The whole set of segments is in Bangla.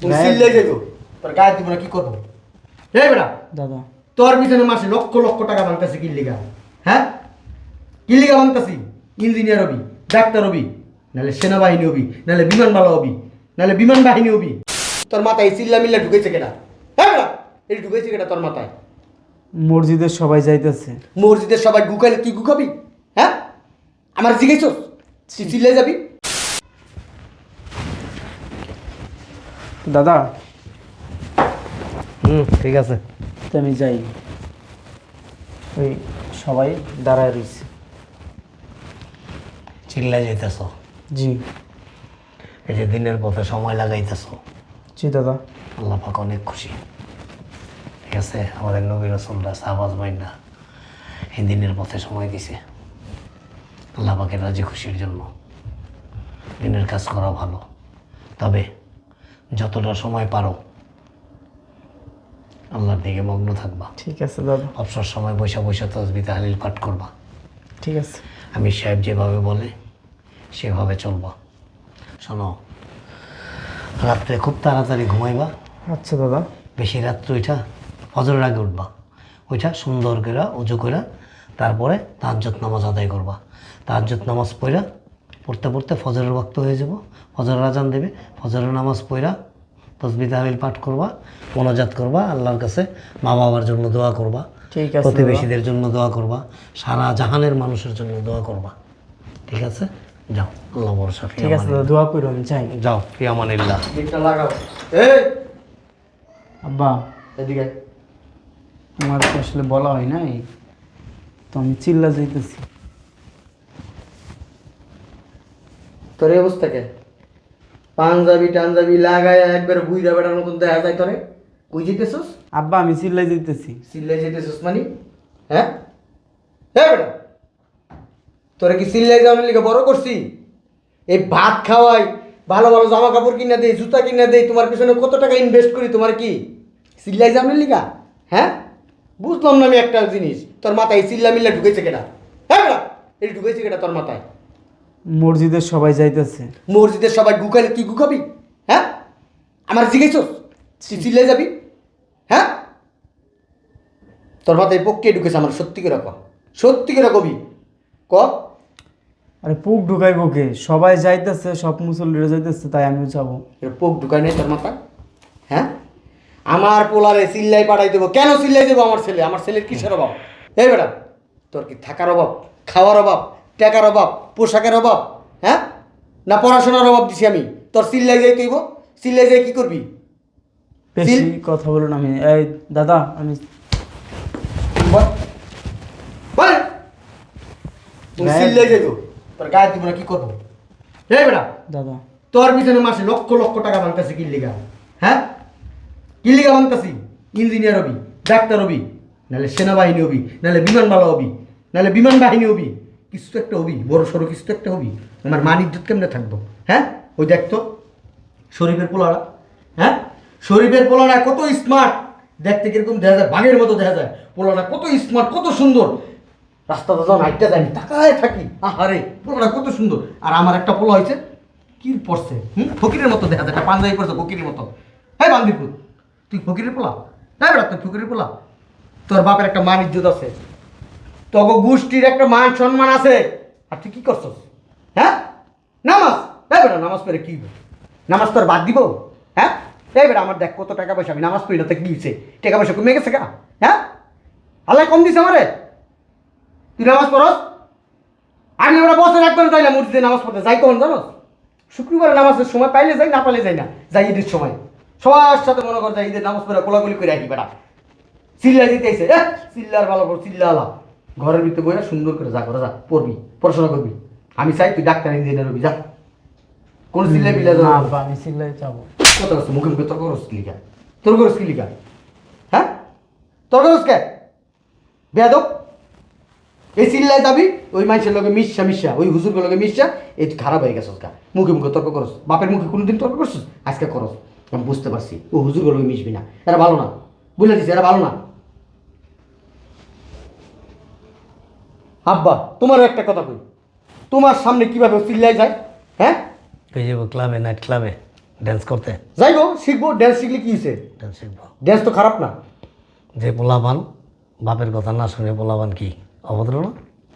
তুমি তোর গায়ে দিব না কি করব? এই বেটা দাদা। তোর পিছনে মাসে লক্ষ লক্ষ টাকা ভাঙতেছি কিল্লিগা হ্যাঁ? কিল্লিগা ভাঙতেছি ইঞ্জিনিয়ার হবি ডাক্তার হবি নাহলে সেনাবাহিনী হবি নাহলে বিমানবালা হবি নাহলে বিমান বাহিনী হবি। তোর মাথায় চিল্লা মিল্লা ঢুকেছে কেনা হ্যাঁ বেটা এটা ঢুকেছে কেনা তোর মাথায়? মসজিদের সবাই যাইতেছে। মসজিদের সবাই গুকাইলে তুই গুকাবি? হ্যাঁ? আমার জিজ্ঞেস তুই চিল্লাই যাবি? দাদা? হুম ঠিক আছে। তো আমি যাই। ওই সবাই দাঁড়ায় রয়েছে। চিল্লা যাইতেছ? জি। এই যে দিনের পথে সময় লাগাইতেছ? জি দাদা। আল্লাহ পাক অনেক খুশি। ঠিক আছে আমাদের নবী রসুল্লাহ সাহবাজ মাইন্না এই দিনের পথে সময় দিছে। আল্লাহ পাকের রাজি খুশির জন্য। দিনের কাজ করা ভালো। তবে যতটা সময় পারো আল্লাহর দিকে মগ্ন থাকবা। ঠিক আছে দাদা। অবসর সময় বৈশা বৈশা তসবি তাহলিল পাঠ করবা। ঠিক আছে। আমি সাহেব যেভাবে বলে সেভাবে চলবা। শোনো রাত্রে খুব তাড়াতাড়ি ঘুমাইবা। আচ্ছা দাদা। বেশি রাত্রে ওইটা ফজরের আগে উঠবা। ওইটা সুন্দর করে উজু করে তারপরে তাহাজ্জত নামাজ আদায় করবা। তাহাজ্জত নামাজ পড়া পড়তে পড়তে ফজরের বক্ত হয়ে যাব। ফজরের আজান দেবে। ফজরের নামাজ পড়া তসবি তাহলিল পাঠ করবা মোনাজাত করবা আল্লাহর কাছে মা বাবার জন্য দোয়া করবা ঠিক আছে প্রতিবেশীদের জন্য দোয়া করবা সারা জাহানের মানুষের জন্য দোয়া করবা। ঠিক আছে? যাও আল্লাহ ভরসা ঠিক আছে দোয়া করো আমি যাই যাও ফি আমানিল্লাহ দিকটা লাগাও। এই! আব্বা এদিকে আমার তো আসলে বলা হয় নাই তো আমি চিল্লা যাইতেছি। তোর এই অবস্থা কে? পাঞ্জাবি টাঞ্জাবি লাগায় একবার বুইরা বেটার মতন দেখা যায় তোরে। কই যেতেছস? আব্বা আমি চিল্লাই যাইতেছি সিল্লাই যেতেছস মানে? হ্যাঁ? হ্যাঁ বেটা তোরে কি সিল্লাই যাওয়ার লিগে বড় করছি? এই ভাত খাওয়াই ভালো ভালো জামা কাপড় কিনা দেই জুতা কিনা দেই তোমার পিছনে কত টাকা ইনভেস্ট করি তোমার কি? সিল্লাই যাওয়ার লিগা? হ্যাঁ? বুঝলাম না আমি একটা জিনিস তোর মাথায় চিল্লা মিল্লা ঢুকেছে কেটা হ্যাঁ বেটা এটা ঢুকেছে কেটা তোর মাথায়? মসজিদের সবাই যাইতেছে। মসজিদের সবাই গুকাইলে তুই গুকাবি হ্যাঁ? আমার জিজ্ঞেস তুই চিল্লাই যাবি? হ্যাঁ? তোর মাথায় পক্ষে ঢুকেছে আমার? সত্যি করে ক। সত্যি করে কবি। ক? আরে পুক ঢুকাইবো কে? সবাই যাইতেছে সব মুসল্লিরা যাইতেছে তাই আমিও যাব। পোক ঢুকাই নেই তোর মাথা হ্যাঁ? আমার পোলারে চিল্লাই পাঠাই দেবো। কেন চিল্লাই দেবো আমার ছেলে? আমার ছেলের কিসের অভাব? এই বেটা তোর কি থাকার অভাব? খাওয়ার অভাব? টাকার অভাব পোশাকের অভাব হ্যাঁ? না পড়াশোনার অভাব দিছি আমি। তোর চিল্লাই যাই তুইব চিল্লাই যাই কি করবি? বেশি কথা বলুন আমি। এই দাদা আমি বল। তোর গায়ে দিব না কি করব? এই বেটা দাদা। তোর পিছনে মাসে লক্ষ লক্ষ টাকা ভাঙতেছি কিল্লিগা। হ্যাঁ? কিল্লিগা ভাঙতেছি। ইঞ্জিনিয়ার হবি ডাক্তার হবি নাহলে সেনাবাহিনী হবি নাহলে বিমানবালা হবি নাহলে বিমান বাহিনী হবি। কিছু একটা হবি, বড় সড়ো কিছু তো একটা হবি। আমার মান ইজ্জত কেমনে থাকব? হ্যাঁ? ওই দেখতো শরীফের পোলারা। হ্যাঁ? শরীফের পোলারা কত স্মার্ট দেখতে কীরকম দেখা যায়, বাঘের মতো দেখা যায়। পোলারা কত স্মার্ট কত সুন্দর। রাস্তাতে যখন হাইটটা আমি তাকায় থাকি। আহারে, পোলারা কত সুন্দর। আর আমার একটা পোলা হয়েছে কি পড়ছে হুম? ফকিরের মতো দেখা যায়, একটা পাঞ্জাবি পড়ছে ফকিরের মতো। হ্যাঁ বান্দিপুর তুই ফকিরের পোলা? হ্যাঁ বেড়া তুই ফকিরের পোলা? তোর বাপের একটা মান ইজ্জত আছে। তবে গোষ্ঠীর একটা মান সম্মান আছে। আর তুই কি করছস? হ্যাঁ? নামাজ? হ্যাঁ বেটা, নামাজ পড়ে কি? নামাজ তোর বাদ দিব? হ্যাঁ? এই বেটা, আমার দেখ কত টাকা পয়সা, আমি নামাজ পড়ি না তো কি টাকা পয়সা কমে গেছে গা হ্যাঁ? আল্লাহ কম দিছে আমারে। তুই নামাজ পড়স? আমি আমরা বছর একবার যাইলাম, মসজিদে নামাজ পড়তে। যাই কখন জানো শুক্রবার নামাজের সময় পাইলে যাই, না পাইলে যাই না। যাই ঈদের সময়। সবার সাথে মনে কর যাই, ঈদের নামাজ পড়ে কোলাগুলি করে আসি বেটা। চিল্লা দিতেছে চিল্লার ভালো চিল্লা আলা ঘরের ভিতরে বইয়া সুন্দর করে যা করে যা পড়বি পড়াশোনা করবি। আমি চাই তুই ডাক্তার ইঞ্জিনিয়ার হবি যা। কোন চিল্লা বিল্লা না আমি চিল্লাই যাব। কত করছে? মুখে মুখে তর্ক করছ লিখা। তোর করছ কি লিখা? হ্যাঁ? তর্ক করছ কে? বেয়াদব। এই চিল্লায় যাবি ওই মানুষের লগে মিশা মিশা ওই হুজুরগুলোর লগে মিশা এই খারাপ হয়ে গেছস গা। মুখে মুখে তর্ক করস। বাপের মুখে কোনোদিন তর্ক করছিস? আজকে করস। আমি বুঝতে পারছি ও হুজুরগুলোর লগে মিশবি না। এরা ভালো না। বুঝলে দিছি এরা ভালো না। আব্বা তোমারও একটা কথা কই। তোমার সামনে কীভাবে ও চিল্লায় যায়? হ্যাঁ? পেয়ে যাব ক্লাবে নাইট ক্লাবে ড্যান্স করতে? যাইবো শিখব ড্যান্স শিখলে কি হয়েছে ড্যান্স শিখব। ড্যান্স তো খারাপ না। যে পোলাপান বাপের কথা না শুনে পোলাপান কি অভদ্র না?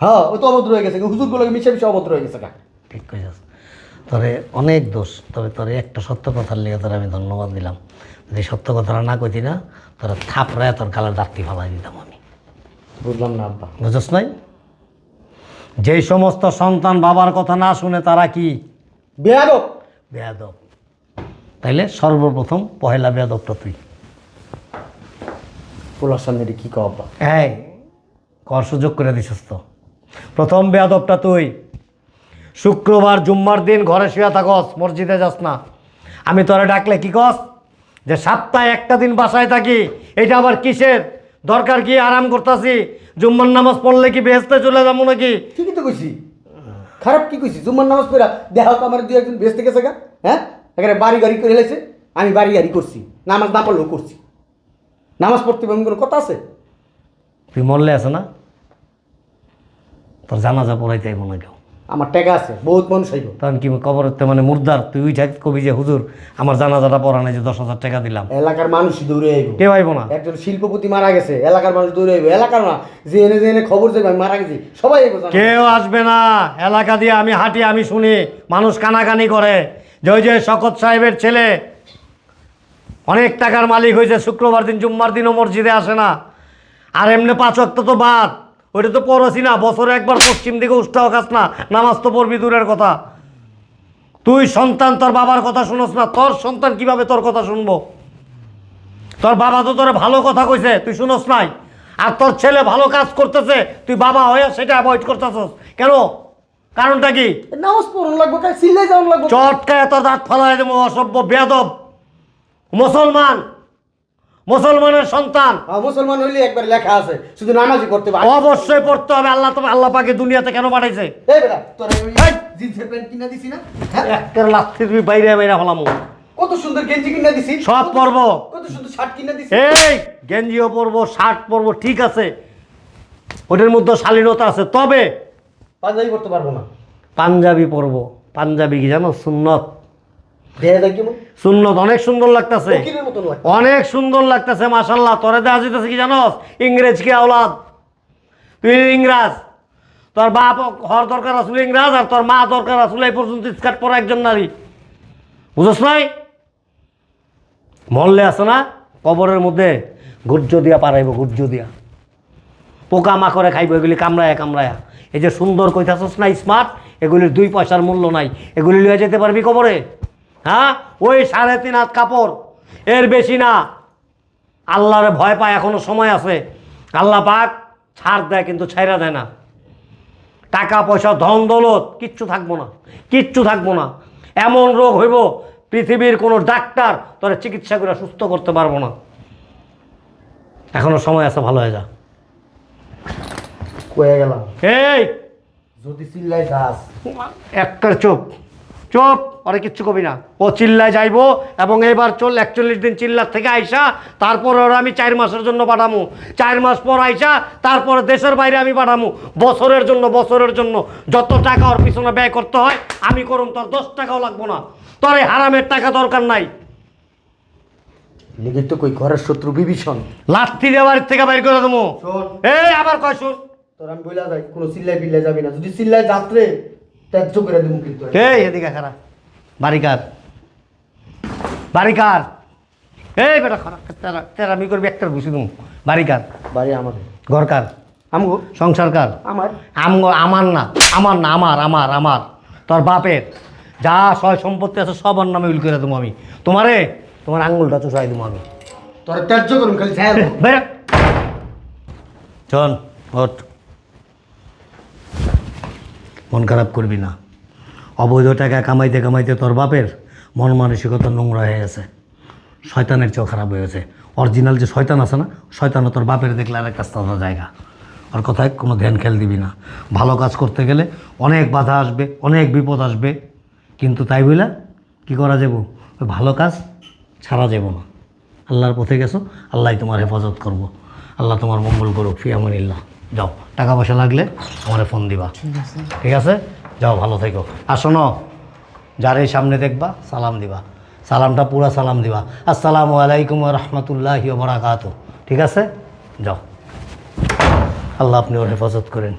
হ্যাঁ ও তো অভদ্র হয়ে গেছে হুজুর হুজুরগুলোকে মিশে মিশে অভদ্র হয়ে গেছে। ঠিক কইছিস। তরে অনেক দোষ তবে তোরে একটা সত্য কথার লেগে তোর আমি ধন্যবাদ দিলাম। যে সত্য কথাটা না কইতি না তোরা থাপড়ায় তোর গালের দাঁতটি ফালাই দিতাম আমি। বুঝলাম না আব্বা। বুঝছ নাই? যেই সমস্ত সন্তান বাবার কথা না শুনে তারা কি? বেয়াদব। বেয়াদব। তাইলে সর্বপ্রথম পহেলা বেয়াদবটা তুই। পোলার সামনে কি আব্বা? এই কর সুযোগ করে দিছিস তো। প্রথম বেয়াদবটা তুই। শুক্রবার জুম্মার দিন ঘরে শুয়ে থাকস মসজিদে যাস না। আমি তোরে ডাকলে কি কস? যে সপ্তাহে একটা দিন বাসায় থাকি এটা আবার কিসের? দরকার কি? আরাম করতেছি? জুম্মার নামাজ পড়লে কি বেহেস্তে চলে যাব নাকি? ঠিকই তো কইছি। খারাপ কি কইছি? জুম্মার নামাজ পড়া দেহ তো আমার দুই একজন বেহেস্তে গেছে গা হ্যাঁ? এখানে বাড়ি গাড়ি করে হেলেছে আমি বাড়ি গাড়ি করছি নামাজ না পড়লেও করছি। নামাজ পড়তে পারি কোনো কথা আছে? তুই মরলে আছে না? তোর জানাজা পড়াইতে না কেউ। আমার টাকা আছে বহুত মানুষ আইব। তখন কি কবরতে মানে মুর্দার তুই উঠে কবি যে হুজুর আমার জানাজাটা পড়া নাই যে দশ হাজার টাকা দিলাম। এলাকার মানুষই দৌড়ে আইব। কেউ আইব না। একজন শিল্পপতি মারা গেছে এলাকার মানুষ দৌড়ে আইব। এলাকার না যে এনে যে এনে খবর আমি মারা গেছি। সবাই আইব। কেউ আসবে না। এলাকা দিয়ে আমি হাঁটি আমি শুনি মানুষ কানাকানি করে। জয় জয় শকত সাহেবের ছেলে। অনেক টাকার মালিক হয়েছে শুক্রবার দিন জুম্মার দিনও মসজিদে আসে না। আর এমনি পাঁচ অক্ত তো বাদ। ওইটা তো পড়ছি না বছরে একবার পশ্চিম দিকে উষ্ঠাও খাস না নামাজ তো পড়বি দূরের কথা। তুই সন্তান তোর বাবার কথা শুনোস না তোর সন্তান কীভাবে তোর কথা শুনব? তোর বাবা তো তোর ভালো কথা কইছে তুই শুনোস নাই। আর তোর ছেলে ভালো কাজ করতেছে তুই বাবা হয়ে সেটা অ্যাভয়েড করতেছস। কেন? কারণটা কি? নামাজ পড়ুন লাগবো কাল চটকায় তোর দাঁত ফালাই দেবো অসভ্য বেয়াদব। মুসলমান! মুসলমানের সন্তান। হ্যাঁ, মুসলমান হইলে একবার লেখা আছে শুধু নামাজি করতে হবে অবশ্যই পড়তে হবে আল্লাহ তো আল্লাহ পাকে দুনিয়াতে কেন পাঠাইছে? এই বেটা তোর! জিন্সের প্যান্ট কিনা দিছি না? হ্যাঁ? একটা লাথি তুই বাইরে বাইরে ফেলাম। কত সুন্দর গেঞ্জি কিনা দিছি। সব পরব। কত সুন্দর শার্ট কিনা দিছি। এই গেঞ্জিও পরব শার্ট পরবো ঠিক আছে। ওটার মধ্যে শালীনতা আছে তবে পাঞ্জাবি করতে পারব না। পাঞ্জাবি পরব। পাঞ্জাবি কি জানো? সুন্নত। সুন্নত অনেক সুন্দর লাগতেছে। অনেক সুন্দর লাগতেছে তোরে দেওয়া যেতেছে কি জানোস? ইংরেজ কি আওলাদ? তুই ইংরাজ? তোর বাপ হর দরকার আসলে ইংরাজ আর তোর মা দরকার আসলে এই পর্যন্ত স্কার্ট পরা একজন নারী। নাই? মরলে আছে না? কবরের মধ্যে গুর্জ দিয়া পারাইব গুর্জ দিয়া। পোকা মাকড়ে খাইব এগুলি কামড়ায়া কামড়ায়া। এই যে সুন্দর কইতাছস না স্মার্ট এগুলির দুই পয়সার মূল্য নাই। এগুলি লিয়ে যেতে পারবি কবরে? হ্যাঁ? ওই সাড়ে তিন হাত কাপড়। এর বেশি না। আল্লাহরে ভয় পায় এখনও সময় আছে। আল্লাহ পাক ছাড় দেয় কিন্তু ছাইরা দেয় না। টাকা পয়সা ধন দৌলত কিচ্ছু থাকব না। কিচ্ছু থাকব না। এমন রোগ হইব পৃথিবীর কোনো ডাক্তার তোরা চিকিৎসা করে সুস্থ করতে পারব না। এখনও সময় আছে ভালো হয়ে যা। কয়ে গেলাম। এই! যদি চিল্লাই দাস একটা চুপ চুপ আরে কিচ্ছু কবি না। ও চিল্লায় যাইবো এবং এবার চল একচল্লিশ দিন চিল্লার থেকে আইসা তারপর ওরা আমি চার মাসের জন্য পাঠামু চার মাস পর আইসা তারপরে দেশের বাইরে আমি পাঠামু বছরের জন্য বছরের জন্য যত টাকা ওর পিছনে ব্যয় করতে হয় আমি করুন তোর দশ টাকাও লাগবো না। তোর এই হারামের টাকা দরকার নাই। তো কই ঘরের শত্রু বিভীষণ। দেওয়ার থেকে বাইর করে দেবো। এই আবার কয় শুন। তোর আমি বইলা যাই কোনো চিল্লাই বিল্লাই যাবি না। যদি চিল্লাই যাত্রে ত্যায্য করে দেবো কিন্তু। এই এদিকে খারাপ বাড়িকার বাড়িকার এই বেটা খারাপ তেরা আমি করবি একটা ঘুষি দেবো বাড়িকার বাড়ি আমাদের ঘরকার। আমগো? সংসারকার আমার। আমগো আমার না। আমার না আমার আমার আমার। তোর বাপের। যা সয় সম্পত্তি আছে সব সবার নামে উল করে দেবো আমি। তোমারে? তোমার আঙ্গুলটা চুষাই দেবো আমি। তোর ত্যায্য করুন খালি চল ওঠ। মন খারাপ করবি না। অবৈধ টাকা কামাইতে কামাইতে তোর বাপের মন মানসিকতা নোংরা হয়ে গেছে। শয়তানের চেয়েও খারাপ হয়ে গেছে। অরিজিনাল যে শয়তান আছে না শয়তানও তোর বাপের দেখলে আর একটা জায়গা। আর কথায় কোনো ধ্যান খেল দিবি না। ভালো কাজ করতে গেলে অনেক বাধা আসবে অনেক বিপদ আসবে। কিন্তু তাই বলে কি করা যাব? ওই ভালো কাজ ছাড়া যাব না। আল্লাহর পথে গেছো আল্লাহ তোমার হেফাজত করব। আল্লাহ তোমার মঙ্গল করুক ফিয়ামিল্লাহ যাও টাকা পয়সা লাগলে আমার ফোন দিবা। ঠিক আছে? যাও, ভালো থেকো। আর শোনো, যারে সামনে দেখবা, সালাম দিবা। সালামটা পুরা সালাম দিবা। আসসালামু আলাইকুম রহমতুল্লাহ বারাকাত ঠিক আছে? যাও। আল্লাহ আপনি ওর হেফাজত করেন।